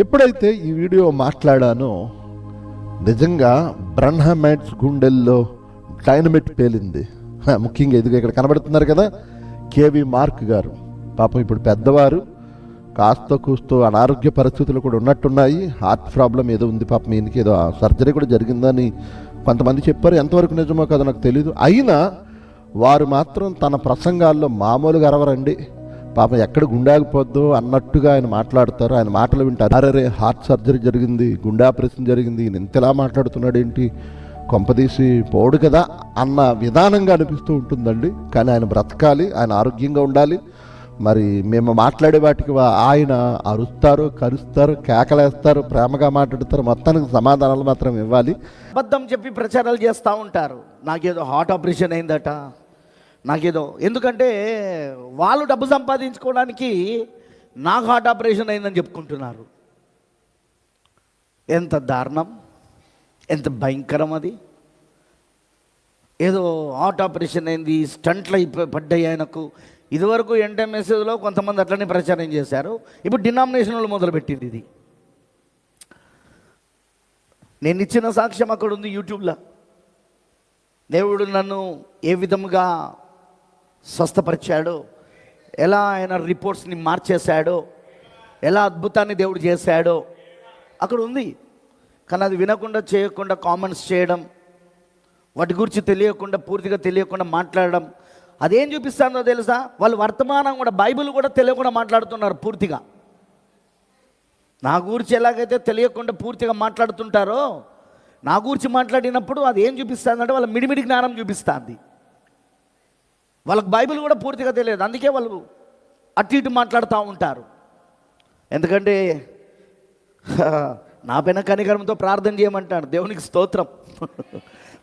ఎప్పుడైతే ఈ వీడియో మాట్లాడానో నిజంగా బ్రహ్మమైట్స్ గుండెల్లో డైనమిట్ పేలింది. ముఖ్యంగా ఇదిగో ఇక్కడ కనబడుతున్నారు కదా కేవి మార్క్ గారు. పాపం ఇప్పుడు పెద్దవారు కాస్త కూస్తూ అనారోగ్య పరిస్థితులు కూడా ఉన్నట్టున్నాయి. హార్ట్ ప్రాబ్లం ఏదో ఉంది పాపం ఈయనకి ఏదో సర్జరీ కూడా జరిగిందని కొంతమంది చెప్పారు. ఎంతవరకు నిజమో కదా నాకు తెలియదు అయినా వారు మాత్రం తన ప్రసంగాల్లో మామూలుగా అరవరండి. పాపం ఎక్కడ గుండాగిపోద్దో అన్నట్టుగా ఆయన మాట్లాడతారు. ఆయన మాటలు వింటారు. అరే హార్ట్ సర్జరీ జరిగింది గుండె ఆపరేషన్ జరిగింది ఈయన ఇంతలా మాట్లాడుతున్నాడు ఏంటి కొంపదీసి పోడు కదా అన్న విధానంగా అనిపిస్తూ ఉంటుందండి. కానీ ఆయన బ్రతకాలి ఆయన ఆరోగ్యంగా ఉండాలి. మరి మేము మాట్లాడే వాటికి వా- ఆయన అరుస్తారు కరుస్తారు కేకలేస్తారు ప్రేమగా మాట్లాడతారు. మొత్తానికి సమాధానాలు మాత్రం ఇవ్వాలి. అబద్ధం చెప్పి ప్రచారాలు చేస్తూ ఉంటారు. నాకేదో హార్ట్ ఆపరేషన్ అయిందట. నాకేదో. ఎందుకంటే వాళ్ళు డబ్బు సంపాదించుకోవడానికి నాకు హార్ట్ ఆపరేషన్ అయిందని చెప్పుకుంటున్నారు. ఎంత దారుణం ఎంత భయంకరం అది. ఏదో హార్ట్ ఆపరేషన్ అయింది స్టంట్లు అయిపోయి పడ్డాయి ఆయనకు. ఇదివరకు ఎన్టీఎంఎస్లో కొంతమంది అట్లనే ప్రచారం చేశారు. ఇప్పుడు డినామినేషన్లు మొదలుపెట్టింది ఇది. నేను ఇచ్చిన సాక్ష్యం అక్కడ ఉంది యూట్యూబ్లో. దేవుడు నన్ను ఏ విధముగా స్వస్థపరిచాడో. ఎలా ఆయన రిపోర్ట్స్ని మార్చేశాడో. ఎలా అద్భుతాన్ని దేవుడు చేశాడో. అక్కడ ఉంది. కానీ అది వినకుండా చేయకుండా కామెంట్స్ చేయడం వాటి గురించి తెలియకుండా పూర్తిగా తెలియకుండా మాట్లాడడం అదేం చూపిస్తుందో తెలుసా? వాళ్ళు వర్తమానం కూడా బైబిల్ కూడా తెలియకుండా మాట్లాడుతున్నారు పూర్తిగా. నా గురించి ఎలాగైతే తెలియకుండా పూర్తిగా మాట్లాడుతుంటారో నా గురించి మాట్లాడినప్పుడు అది ఏం చూపిస్తుందంటే వాళ్ళ మిడిమిడి జ్ఞానం చూపిస్తుంది. వాళ్ళకి బైబిల్ కూడా పూర్తిగా తెలియదు. అందుకే వాళ్ళు అటు ఇటు మాట్లాడుతూ ఉంటారు. ఎందుకంటే నా పైన కనికరంతో ప్రార్థన చేయమంటాడు. దేవునికి స్తోత్రం.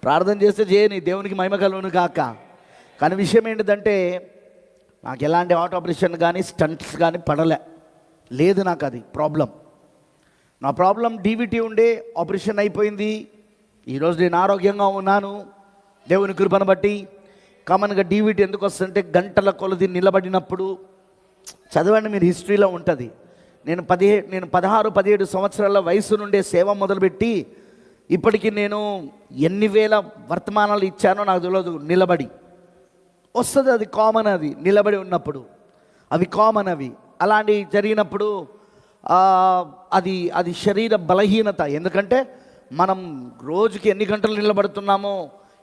ప్రార్థన చేస్తే చేయని దేవునికి మహిమ కలుగును కాక కానీ విషయం ఏంటిదంటే నాకు ఎలాంటి హార్ట్ ఆపరేషన్ కానీ స్టంట్స్ కానీ పడలే. లేదు నాకు అది ప్రాబ్లం. నా ప్రాబ్లం డీవిటీ ఉండే ఆపరేషన్ అయిపోయింది. ఈరోజు నేను ఆరోగ్యంగా ఉన్నాను. దేవుని కృపను బట్టి కామన్గా డీవీటీ ఎందుకు వస్తుందంటే గంటల కొలది నిలబడినప్పుడు చదవండి మీరు హిస్టరీలో ఉంటుంది. నేను పదిహే నేను పదహారు పదిహేడు సంవత్సరాల వయసు నుండే సేవ మొదలుపెట్టి ఇప్పటికి నేను ఎన్ని వేల వర్తమానాలు ఇచ్చానో నాకు తెలియదు నిలబడి. వస్తుంది అది కామన్ అది నిలబడి ఉన్నప్పుడు. అవి కామన్ అవి. అలాంటివి జరిగినప్పుడు అది అది శరీర బలహీనత. ఎందుకంటే మనం రోజుకి ఎన్ని గంటలు నిలబడుతున్నామో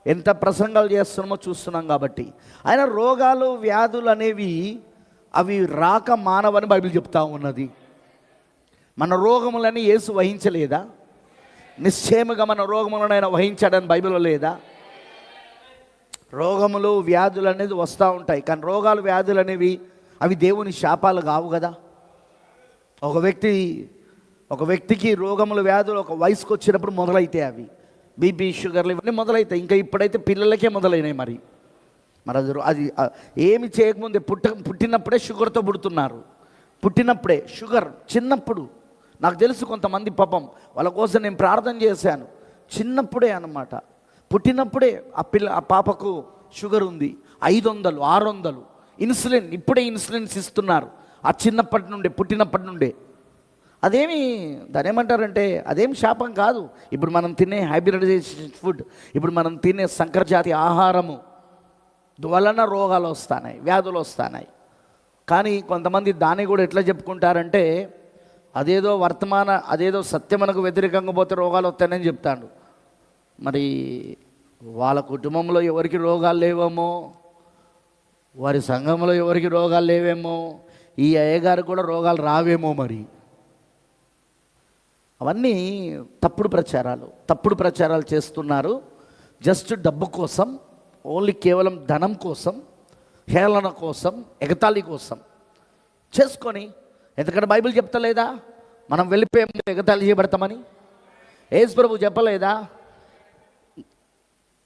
ఎంత ప్రసంగాలు చేస్తున్నామో చూస్తున్నాం కాబట్టి. ఆయన రోగాలు వ్యాధులు అనేవి అవి రాక మానవని బైబిల్ చెప్తా ఉన్నది. మన రోగములని యేసు వహించలేదా? నిశ్చయముగా మన రోగములను ఆయన వహించాడని బైబిల్లో లేదా? రోగములు వ్యాధులు అనేది వస్తూ ఉంటాయి. కానీ రోగాలు వ్యాధులు అనేవి అవి దేవుని శాపాలు కావు కదా. ఒక వ్యక్తి ఒక వ్యక్తికి రోగములు వ్యాధులు ఒక వయసుకు వచ్చినప్పుడు మొదలైతే అవి. బీపీ షుగర్లు ఇవన్నీ మొదలవుతాయి ఇంకా ఇప్పుడైతే పిల్లలకే మొదలైనాయి మరి. మరి అది అది ఏమి చేయకముందే పుట్ట పుట్టినప్పుడే షుగర్తో పుడుతున్నారు. పుట్టినప్పుడే షుగర్ చిన్నప్పుడు. నాకు తెలుసు కొంతమంది పాపం వాళ్ళ కోసం నేను ప్రార్థన చేశాను. చిన్నప్పుడే అన్నమాట. పుట్టినప్పుడే ఆ పిల్ల ఆ పాపకు షుగర్ ఉంది. ఐదు వందలు ఆరు వందలు ఇన్సులిన్ ఇప్పుడే ఇన్సులిన్స్ ఇస్తున్నారు. ఆ చిన్నప్పటి నుండే పుట్టినప్పటి నుండే. అదేమి దాని ఏమంటారంటే అదేం శాపం కాదు. ఇప్పుడు మనం తినే హైబ్రిడైజేషన్ ఫుడ్ ఇప్పుడు మనం తినే సంకరజాతి ఆహారము వలన రోగాలు వస్తున్నాయి వ్యాధులు వస్తున్నాయి కానీ కొంతమంది దాన్ని కూడా ఎట్లా చెప్పుకుంటారంటే అదేదో వర్తమాన అదేదో సత్యమనకు వ్యతిరేకంగా పోతే రోగాలు వస్తాయని చెప్తాడు. మరి వాళ్ళ కుటుంబంలో ఎవరికి రోగాలు లేవేమో వారి సంఘంలో ఎవరికి రోగాలు లేవేమో ఈ అయ్యగారు కూడా రోగాలు రావేమో మరి. అవన్నీ తప్పుడు ప్రచారాలు. తప్పుడు ప్రచారాలు చేస్తున్నారు. జస్ట్ డబ్బు కోసం ఓన్లీ కేవలం ధనం కోసం హేళన కోసం ఎగతాళి కోసం చేసుకొని ఎందుకంటే బైబిల్ చెప్తలేదా? మనం వెళ్ళిపోయే ఎగతాళి చేయబడతామని? యేసు ప్రభు చెప్పలేదా?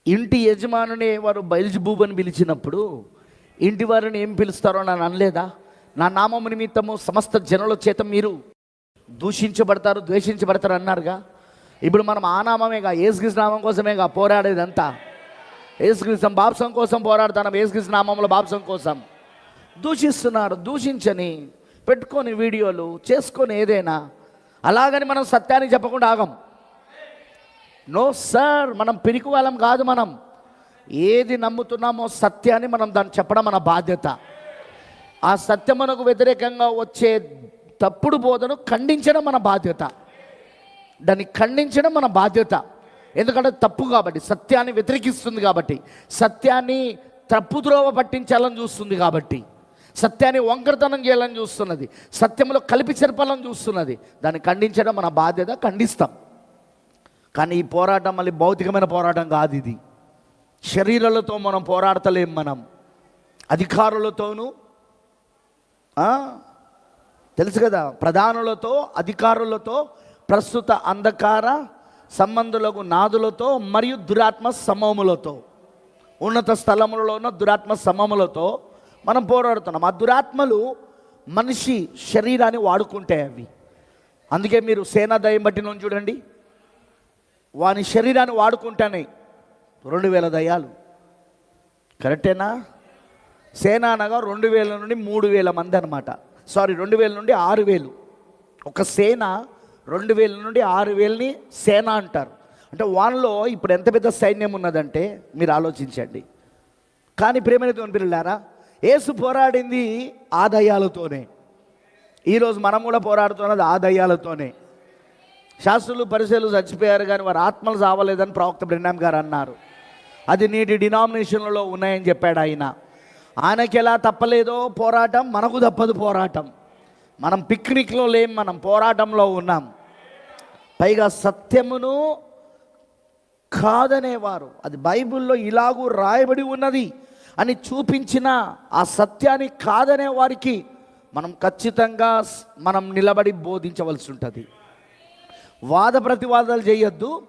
ఇంటి యజమానుని వారు బయల్జిబూబ్ అని పిలిచినప్పుడు ఇంటి వారిని ఏం పిలుస్తారో నన్ను అనలేదా? నా నామము నిమిత్తము సమస్త జనుల చేత మీరు దూషించబడతారు ద్వేషించబడతారు అన్నారుగా? ఇప్పుడు మనం ఆ నామమేగా నామం కోసమేగా పోరాడేదంతా? ఏసుకృష్ణం బాప్సం కోసం పోరాడుతున్నాం ఏసుకృష్ణ నామంలో బాప్సం కోసం. దూషిస్తున్నారు దూషించని పెట్టుకొని వీడియోలు చేసుకొని ఏదైనా అలాగని మనం సత్యాన్ని చెప్పకుండా ఆగం. నో సార్ మనం పిరికి వాళ్ళం కాదు మనం. ఏది నమ్ముతున్నామో సత్యాన్ని మనం దాన్ని చెప్పడం మన బాధ్యత. ఆ సత్యమునకు వ్యతిరేకంగా వచ్చే తప్పుడు బోధను ఖండించడం మన బాధ్యత. దాన్ని ఖండించడం మన బాధ్యత. ఎందుకంటే తప్పు కాబట్టి సత్యాన్ని వ్యతిరేకిస్తుంది కాబట్టి సత్యాన్ని తప్పుద్రోవ పట్టించాలని చూస్తుంది కాబట్టి సత్యాన్ని వంకరతనం చేయాలని చూస్తున్నది సత్యంలో కలిపి చెరపాలని చూస్తున్నది. దాన్ని ఖండించడం మన బాధ్యత ఖండిస్తాం. కానీ ఈ పోరాటం మళ్ళీ భౌతికమైన పోరాటం కాదు ఇది. శరీరాలతో మనం పోరాడతలేం మనం. అధికారులతోనూ తెలుసు కదా ప్రధానులతో అధికారులతో ప్రస్తుత అంధకార సంబంధులకు నాదులతో మరియు దురాత్మ సమూహములతో. ఉన్నత స్థలములలో ఉన్న దురాత్మ సమములతో మనం పోరాడుతున్నాం. ఆ దురాత్మలు మనిషి శరీరాన్ని వాడుకుంటాయి అవి. అందుకే మీరు సేనా దయం బట్టి నుంచి చూడండి. వాని శరీరాన్ని వాడుకుంటానే రెండు వేల దయాలు కరెక్టేనా? సేనా అనగా రెండు వేల నుండి మూడు వేల మంది అనమాట సారీ రెండు వేల నుండి ఆరు వేలు. ఒక సేన రెండు వేల నుండి ఆరు వేలని సేన అంటారు. అంటే వానలో ఇప్పుడు ఎంత పెద్ద సైన్యం ఉన్నదంటే మీరు ఆలోచించండి. కానీ ప్రేమతో పిల్లారా ఏసు పోరాడింది ఆదాయాలతోనే. ఈరోజు మనం కూడా పోరాడుతున్నది ఆ శాస్త్రులు పరిశీలు చచ్చిపోయారు కానీ వారి ఆత్మలు చావలేదని ప్రవక్త బ్రిన్నాం గారు అన్నారు. అది నీటి డినామినేషన్లలో ఉన్నాయని చెప్పాడు ఆయన. ఆయనకి ఎలా తప్పలేదో పోరాటం మనకు తప్పదు పోరాటం. మనం పిక్నిక్లో లేం మనం పోరాటంలో ఉన్నాం. పైగా సత్యమును కాదనేవారు. అది బైబిల్లో ఇలాగూ రాయబడి ఉన్నది అని చూపించిన ఆ సత్యాన్ని కాదనే వారికి మనం ఖచ్చితంగా మనం నిలబడి బోధించవలసి ఉంటుంది. వాద ప్రతివాదాలు చేయొద్దు.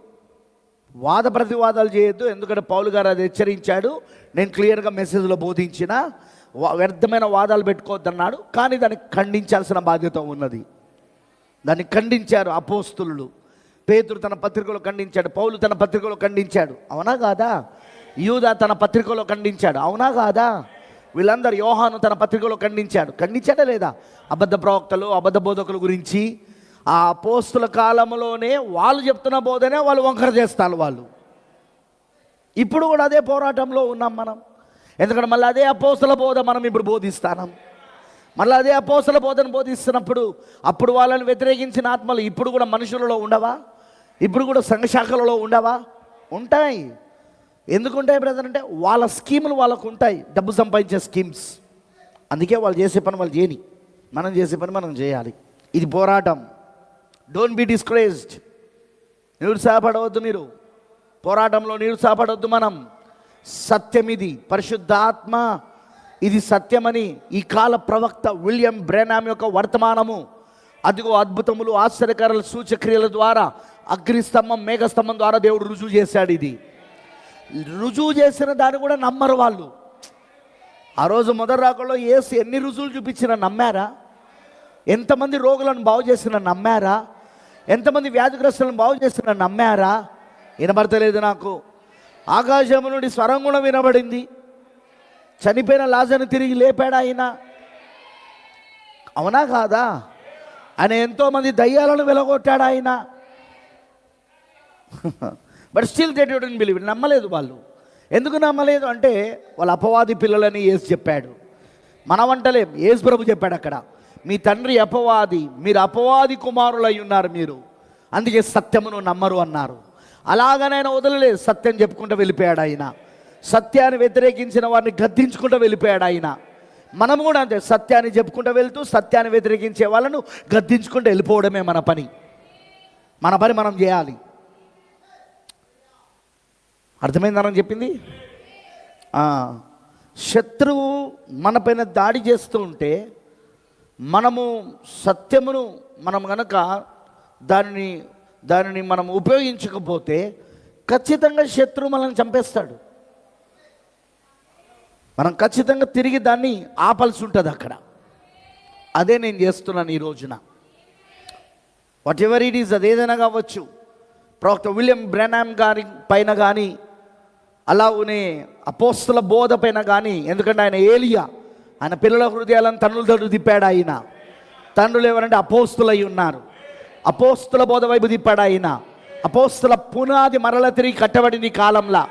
వాద ప్రతివాదాలు చేయొద్దు ఎందుకంటే పౌలు గారు అది హెచ్చరించాడు. నేను క్లియర్గా మెసేజ్లో బోధించిన వ్యర్థమైన వాదాలు పెట్టుకోవద్దన్నాడు కానీ దాన్ని ఖండించాల్సిన బాధ్యత ఉన్నది. దాన్ని ఖండించారు అపోస్తులు. పేతురు తన పత్రికలో ఖండించాడు పౌలు తన పత్రికలో ఖండించాడు. అవునా కాదా? యూదా తన పత్రికలో ఖండించాడు. అవునా కాదా? వీళ్ళందరూ యోహాను తన పత్రికలో ఖండించాడు. ఖండించాడా లేదా? అబద్ధ ప్రవక్తలు అబద్ధ బోధకుల గురించి ఆ అపోస్తుల కాలంలోనే వాళ్ళు చెప్తున్న బోధనే వాళ్ళు వంకర చేస్తారు వాళ్ళు. ఇప్పుడు కూడా అదే పోరాటంలో ఉన్నాం మనం. ఎందుకంటే మళ్ళీ అదే అపోస్తుల బోధ మనం ఇప్పుడు బోధిస్తాం మళ్ళీ అదే అపోసల బోధన బోధిస్తున్నప్పుడు అప్పుడు వాళ్ళని వ్యతిరేకించిన ఆత్మలు ఇప్పుడు కూడా మనుషులలో ఉండవా? ఇప్పుడు కూడా సంఘశాఖలలో ఉండవా? ఉంటాయి. ఎందుకుంటాయి బ్రదర్ అంటే వాళ్ళ స్కీములు వాళ్ళకు ఉంటాయి. డబ్బు సంపాదించే స్కీమ్స్. అందుకే వాళ్ళు చేసే పని వాళ్ళు చేయని. మనం చేసే పని మనం చేయాలి. ఇది పోరాటం. డోంట్ బీ డిస్కరేజ్డ్ నిరుత్సాహపడవద్దు మీరు. పోరాటంలో నిరుత్సాహపడవద్దు మనం. సత్యం ఇది. పరిశుద్ధాత్మ ఇది సత్యమని ఈ కాల ప్రవక్త విలియం బ్రెనామ్ యొక్క వర్తమానము. అదిగో అద్భుతములు ఆశ్చర్యకరాల సూచక్రియల ద్వారా అగ్నిస్తంభం మేఘస్తంభం ద్వారా దేవుడు రుజువు చేశాడు ఇది. రుజువు చేసిన దాన్ని కూడా నమ్మరు వాళ్ళు. ఆ రోజు మొదటి రాకలో ఏసు ఎన్ని రుజువులు చూపించినా నమ్మారా? ఎంతమంది రోగులను బాగు చేసిన నమ్మారా? ఎంతమంది వ్యాధిగ్రస్తులను బాగు చేసిన నమ్మారా? వినబడతలేదు నాకు. ఆకాశము నుండి స్వరం కూడా వినబడింది. చనిపోయిన లాజను తిరిగి లేపాడు ఆయన అవునా కాదా? ఆయన ఎంతోమంది దయ్యాలను వెలగొట్టాడు ఆయన but still they don't believe నమ్మలేదు వాళ్ళు. ఎందుకు నమ్మలేదు? అంటే వాళ్ళ అపవాది పిల్లలని ఏసు చెప్పాడు. మన వంటలేం. ఏసు ప్రభు చెప్పాడు అక్కడ. మీ తండ్రి అపవాది మీరు అపవాది కుమారులై ఉన్నారు మీరు. అందుకే సత్యమును నమ్మరు అన్నారు. అలాగనైనా వదలలేదు సత్యం చెప్పుకుంటూ వెళ్ళిపోయాడు ఆయన సత్యాన్ని వ్యతిరేకించిన వారిని గద్దించుకుంటూ వెళ్ళిపోయాడు ఆయన మనం కూడా అంతే సత్యాన్ని చెప్పుకుంటూ వెళ్తూ సత్యాన్ని వ్యతిరేకించే వాళ్ళను గద్దించుకుంటూ వెళ్ళిపోవడమే మన పని. మన పని మనం చేయాలి. అర్థమైందని చెప్పింది? శత్రువు మన పైన దాడి చేస్తూ ఉంటే మనము సత్యమును మనం గనక దానిని దానిని మనం ఉపయోగించకపోతే ఖచ్చితంగా శత్రువు మనల్ని చంపేస్తాడు. మనం ఖచ్చితంగా తిరిగి దాన్ని ఆపాల్సి ఉంటుంది అక్కడ. అదే నేను చేస్తున్నాను ఈ రోజున. వాట్ ఎవర్ ఇట్ ఈస్ అదేదైనా కావచ్చు. ప్రవక్త విలియం బ్రెనామ్ గారి పైన కానీ అలానే అపోస్తుల బోధ పైన కానీ ఎందుకంటే ఆయన ఏలియా. ఆయన పిల్లల హృదయాలను తండ్రుల తడు తిప్పాడు ఆయన. తండ్రులు ఎవరంటే అపోస్తులై ఉన్నారు. అపోస్తుల బోధ వైపు తిప్పాడు ఆయన. అపోస్తుల పునాది మరల తిరిగి కట్టబడిన కాలంలో.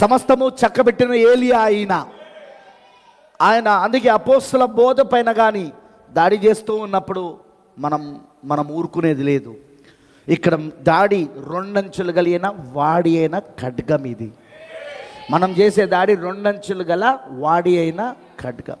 సమస్తము చక్కబెట్టిన ఏలియా ఆయన. ఆయన అందుకే అపోస్తుల బోధ పైన కానీ దాడి చేస్తూ ఉన్నప్పుడు మనం మనం ఊరుకునేది లేదు. ఇక్కడ దాడి రెండంచులు కలిగిన వాడి అయిన ఖడ్గం ఇది. మనం చేసే దాడి రెండంచులు గల వాడి అయిన ఖడ్గం.